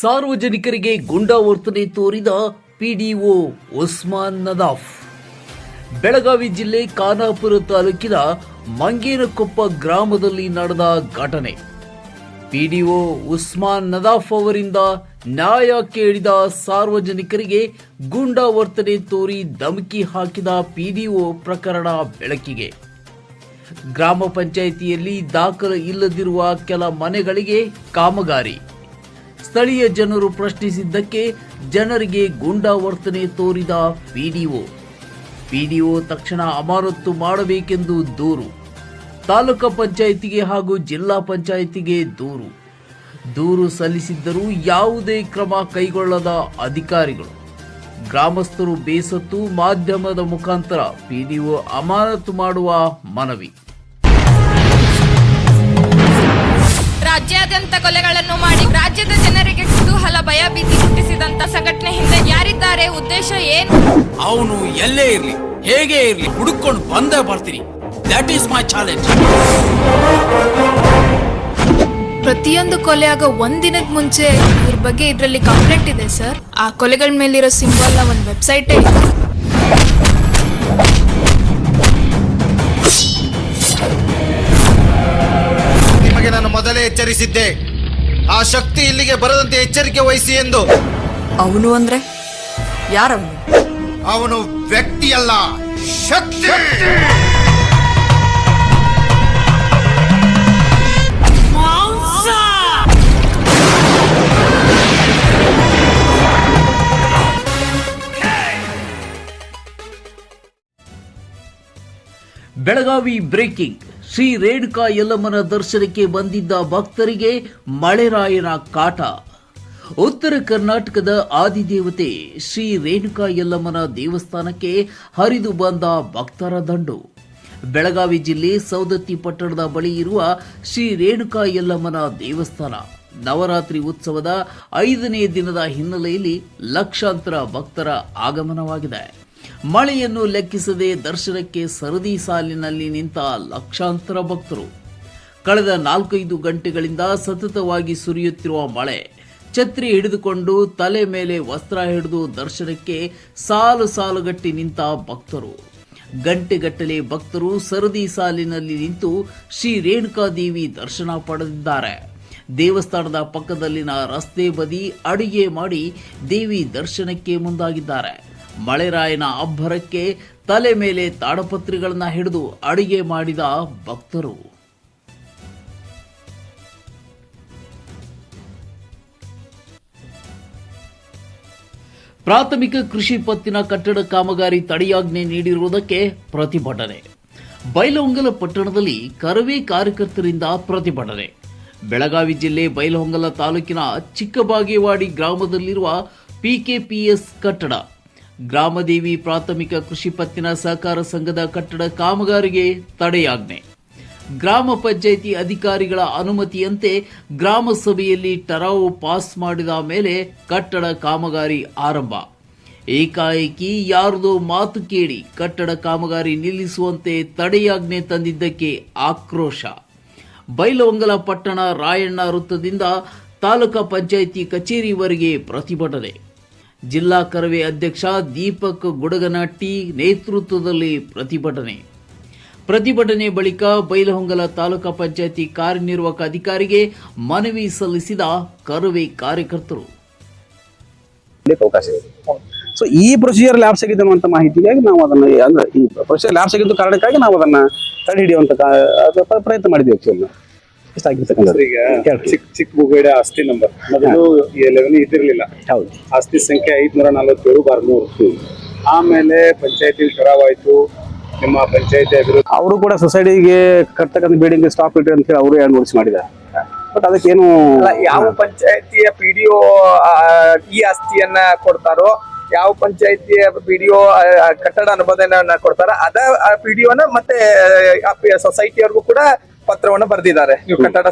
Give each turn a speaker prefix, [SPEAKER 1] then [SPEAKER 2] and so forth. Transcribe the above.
[SPEAKER 1] ಸಾರ್ವಜನಿಕರಿಗೆ ಗುಂಡಾವರ್ತನೆ ತೋರಿದ ಪಿಡಿಒ ಉಸ್ಮಾನ್ ನದಾಫ್. ಬೆಳಗಾವಿ ಜಿಲ್ಲೆ ಖಾನಾಪುರ ತಾಲೂಕಿನ ಮಂಗೇನಕೊಪ್ಪ ಗ್ರಾಮದಲ್ಲಿ ನಡೆದ ಘಟನೆ. ಪಿಡಿಒ ಉಸ್ಮಾನ್ ನದಾಫ್ ಅವರಿಂದ ನ್ಯಾಯ ಕೇಳಿದ ಸಾರ್ವಜನಿಕರಿಗೆ ಗುಂಡಾವರ್ತನೆ ತೋರಿ ಧಮಕಿ ಹಾಕಿದ ಪಿಡಿಒ ಪ್ರಕರಣ ಬೆಳಕಿಗೆ. ಗ್ರಾಮ ಪಂಚಾಯಿತಿಯಲ್ಲಿ ದಾಖಲು ಇಲ್ಲದಿರುವ ಕೆಲ ಮನೆಗಳಿಗೆ ಕಾಮಗಾರಿ. ಸ್ಥಳೀಯ ಜನರು ಪ್ರಶ್ನಿಸಿದ್ದಕ್ಕೆ ಜನರಿಗೆ ಗುಂಡಾವರ್ತನೆ ತೋರಿದ ಪಿಡಿಒ. ಪಿಡಿಒ ತಕ್ಷಣ ಅಮಾನತ್ತು ಮಾಡಬೇಕೆಂದು ದೂರು. ತಾಲೂಕು ಪಂಚಾಯಿತಿಗೆ ಹಾಗೂ ಜಿಲ್ಲಾ ಪಂಚಾಯಿತಿಗೆ ದೂರು. ದೂರು ಸಲ್ಲಿಸಿದ್ದರೂ ಯಾವುದೇ ಕ್ರಮ ಕೈಗೊಳ್ಳದ ಅಧಿಕಾರಿಗಳು. ಗ್ರಾಮಸ್ಥರು ಬೇಸತ್ತು ಮಾಧ್ಯಮದ ಮುಖಾಂತರ ಪಿಡಿಒ ಅಮಾನತು ಮಾಡುವ ಮನವಿ.
[SPEAKER 2] ರಾಜ್ಯಾದ್ಯಂತ ಕೊಲೆಗಳನ್ನು ಮಾಡಿ ರಾಜ್ಯದ ಜನರಿಗೆ ಕುತೂಹಲ ಭಯ ಭೀತಿ ಹುಟ್ಟಿಸಿದಂತ ಸಂಘಟನೆ ಹಿಂದೆ ಯಾರಿದ್ದಾರೆ? ಉದ್ದೇಶ ಏನು?
[SPEAKER 3] ಅವನು ಎಲ್ಲೇ ಇರ್ಲಿ ಹೇಗೆ ಇರ್ಲಿ ಹುಡುಕೊಂಡು ಬಂದೇ ಬರ್ತೀನಿ. ದಟ್ ಈಸ್ ಮೈ ಚಾಲೆಂಜ್
[SPEAKER 4] ಪ್ರತಿಯೊಂದು ಕೊಲೆ ಆಗೋ ಒಂದಿನದ ಮುಂಚೆ ಇವ್ರ ಬಗ್ಗೆ ಇದರಲ್ಲಿ ಕಂಪ್ಲೇಂಟ್ ಇದೆ ಸರ್ ಆ ಕೊಲೆಗಳ ಮೇಲಿರೋ ಸಿಂಬಲ್ ಒಂದು ವೆಬ್ಸೈಟೇ ಇದೆ.
[SPEAKER 5] ಮೊದಲೇ ಎಚ್ಚರಿಸಿದ್ದೆ. ಆ ಶಕ್ತಿ ಇಲ್ಲಿಗೆ ಬರದಂತೆ ಎಚ್ಚರಿಕೆ ವಹಿಸಿ ಎಂದು.
[SPEAKER 6] ಅವನು ಅಂದ್ರೆ? ಯಾರವನು?
[SPEAKER 5] ಅವನು ವ್ಯಕ್ತಿಯಲ್ಲ ಶಕ್ತಿ!
[SPEAKER 1] ಬೆಳಗಾವಿ ಬ್ರೇಕಿಂಗ್. ಶ್ರೀ ರೇಣುಕಾ ಯಲ್ಲಮ್ಮನ ದರ್ಶನಕ್ಕೆ ಬಂದಿದ್ದ ಭಕ್ತರಿಗೆ ಮಳೆರಾಯನ ಕಾಟ. ಉತ್ತರ ಕರ್ನಾಟಕದ ಆದಿದೇವತೆ ಶ್ರೀ ರೇಣುಕಾ ಯಲ್ಲಮ್ಮನ ದೇವಸ್ಥಾನಕ್ಕೆ ಹರಿದು ಬಂದ ಭಕ್ತರ ದಂಡು. ಬೆಳಗಾವಿ ಜಿಲ್ಲೆ ಸೌದತ್ತಿ ಪಟ್ಟಣದ ಬಳಿ ಇರುವ ಶ್ರೀ ರೇಣುಕಾ ಯಲ್ಲಮ್ಮನ ದೇವಸ್ಥಾನ. ನವರಾತ್ರಿ ಉತ್ಸವದ ಐದನೇ ದಿನದ ಹಿನ್ನೆಲೆಯಲ್ಲಿ ಲಕ್ಷಾಂತರ ಭಕ್ತರ ಆಗಮನವಾಗಿದೆ. ಮಳೆಯನ್ನು ಲೆಕ್ಕಿಸದೆ ದರ್ಶನಕ್ಕೆ ಸರದಿ ಸಾಲಿನಲ್ಲಿ ನಿಂತ ಲಕ್ಷಾಂತರ ಭಕ್ತರು. ಕಳೆದ ನಾಲ್ಕೈದು ಗಂಟೆಗಳಿಂದ ಸತತವಾಗಿ ಸುರಿಯುತ್ತಿರುವ ಮಳೆ, ಛತ್ರಿ ಹಿಡಿದುಕೊಂಡು ತಲೆ ಮೇಲೆ ವಸ್ತ್ರ ಹಿಡಿದು ದರ್ಶನಕ್ಕೆ ಸಾಲು ಸಾಲುಗಟ್ಟಿ ನಿಂತ ಭಕ್ತರು. ಗಂಟೆಗಟ್ಟಲೆ ಭಕ್ತರು ಸರದಿ ಸಾಲಿನಲ್ಲಿ ನಿಂತು ಶ್ರೀ ರೇಣುಕಾದೇವಿ ದರ್ಶನ ಪಡೆದಿದ್ದಾರೆ. ದೇವಸ್ಥಾನದ ಪಕ್ಕದಲ್ಲಿನ ರಸ್ತೆ ಬದಿ ಅಡುಗೆ ಮಾಡಿ ದೇವಿ ದರ್ಶನಕ್ಕೆ ಮುಂದಾಗಿದ್ದಾರೆ. ಮಳೆರಾಯನ ಅಬ್ಬರಕ್ಕೆ ತಲೆ ಮೇಲೆ ತಾಡಪತ್ರಿಗಳನ್ನ ಹಿಡಿದು ಅಡಿಗೆ ಮಾಡಿದ ಭಕ್ತರು. ಪ್ರಾಥಮಿಕ ಕೃಷಿ ಪತ್ತಿನ ಕಟ್ಟಡ ಕಾಮಗಾರಿ ತಡೆಯಾಜ್ಞೆ ನೀಡಿರುವುದಕ್ಕೆ ಪ್ರತಿಭಟನೆ. ಬೈಲಹೊಂಗಲ ಪಟ್ಟಣದಲ್ಲಿ ಕರವೇ ಕಾರ್ಯಕರ್ತರಿಂದ ಪ್ರತಿಭಟನೆ. ಬೆಳಗಾವಿ ಜಿಲ್ಲೆ ಬೈಲಹೊಂಗಲ ತಾಲೂಕಿನ ಚಿಕ್ಕಬಾಗೇವಾಡಿ ಗ್ರಾಮದಲ್ಲಿರುವ ಪಿಕೆಪಿಎಸ್ ಕಟ್ಟಡ. ಗ್ರಾಮದೇವಿ ಪ್ರಾಥಮಿಕ ಕೃಷಿ ಪತ್ತಿನ ಸಹಕಾರ ಸಂಘದ ಕಟ್ಟಡ ಕಾಮಗಾರಿಗೆ ತಡೆಯಾಜ್ಞೆ. ಗ್ರಾಮ ಪಂಚಾಯಿತಿ ಅಧಿಕಾರಿಗಳ ಅನುಮತಿಯಂತೆ ಗ್ರಾಮ ಸಭೆಯಲ್ಲಿ ಟರಾವು ಪಾಸ್ ಮಾಡಿದ ಮೇಲೆ ಕಟ್ಟಡ ಕಾಮಗಾರಿ ಆರಂಭ. ಏಕಾಏಕಿ ಯಾರದೋ ಮಾತು ಕೇಳಿ ಕಟ್ಟಡ ಕಾಮಗಾರಿ ನಿಲ್ಲಿಸುವಂತೆ ತಡೆಯಾಜ್ಞೆ ತಂದಿದ್ದಕ್ಕೆ ಆಕ್ರೋಶ. ಬೈಲವಂಗಲ ಪಟ್ಟಣ ರಾಯಣ್ಣ ವೃತ್ತದಿಂದ ತಾಲೂಕಾ ಪಂಚಾಯಿತಿ ಕಚೇರಿವರೆಗೆ ಪ್ರತಿಭಟನೆ. ಜಿಲ್ಲಾ ಕರವೇ ಅಧ್ಯಕ್ಷ ದೀಪಕ್ ಗುಡಗನಟ್ಟಿ ನೇತೃತ್ವದಲ್ಲಿ ಪ್ರತಿಭಟನೆ. ಪ್ರತಿಭಟನೆ ಬಳಿಕ ಬೈಲಹೊಂಗಲ ತಾಲೂಕಾ ಪಂಚಾಯಿತಿ ಕಾರ್ಯನಿರ್ವಾಹಕ ಅಧಿಕಾರಿಗೆ ಮನವಿ ಸಲ್ಲಿಸಿದ ಕರವೇ ಕಾರ್ಯಕರ್ತರು.
[SPEAKER 7] ಸೊ ಈ ಪ್ರೊಸೀಜರ್ ಲ್ಯಾಬ್ಸ್ ಆಗಿದೆ ಅನ್ನುವಂಥ ಮಾಹಿತಿಗಾಗಿ ನಾವು ಅದನ್ನು ಅಂದ್ರೆ ಈ ಪ್ರೊಸೀಜರ್ ಲ್ಯಾಬ್ ಆಗಿದ್ದು ಕಾರಣಕ್ಕಾಗಿ ನಾವು ಅದನ್ನ ತಡೆ ಪ- ಪ್ರಯತ್ನ ಮಾಡಿದ್ವಿ ಆಕ್ಚುಲಿ ಇಷ್ಟ ಆಗಿರ್ತಕ್ಕಂಥದ್ದು
[SPEAKER 8] ಈಗ. ಚಿಕ್ಕ ಚಿಕ್ಕ ಬುಗುಡೆ ಆಸ್ತಿ ನಂಬರ್ ಮೊದಲು ಲೆವೆನ್ ಇದಿರಲಿಲ್ಲ
[SPEAKER 7] ಹೌದು.
[SPEAKER 8] ಆಸ್ತಿ ಸಂಖ್ಯೆ ಐದ್ನೂರ ನಲವತ್ತೇಳು ಬಾರ್ ಮೂರು ಆಮೇಲೆ ಪಂಚಾಯತಿ ಠರಾವ್ ಆಯ್ತು ನಿಮ್ಮ ಪಂಚಾಯತಿ ಅಭಿವೃದ್ಧಿ
[SPEAKER 7] ಅವರು ಕೂಡ ಸೊಸೈಟಿಗೆ ಕಟ್ಟತಕ್ಕಂಥ ಬಿಲ್ಡಿಂಗ್ ಸ್ಟಾಪ್ ಇಟ್ಟು ಅಂತ ಹೇಳಿ ಅವರು ಎರಡು ನೋಟಿಸ್ ಮಾಡಿದ್ದಾರೆ. ಬಟ್ ಅದಕ್ಕೇನು
[SPEAKER 9] ಯಾವ ಪಂಚಾಯತಿಯ ಪಿ ಡಿ ಈ ಆಸ್ತಿಯನ್ನ ಕೊಡ್ತಾರೋ ಯಾವ ಪಂಚಾಯತಿಯ ಒ ಕಟ್ಟಡ ಅನುಮೋದನೆಯನ್ನ ಕೊಡ್ತಾರ ಅದ ಪಿ ಡಿ ಮತ್ತೆ ಸೊಸೈಟಿಯವ್ರಿಗೂ ಕೂಡ ಪತ್ರವನ್ನ ಬರೆದಿದ್ದಾರೆ. ಕಟ್ಟಡ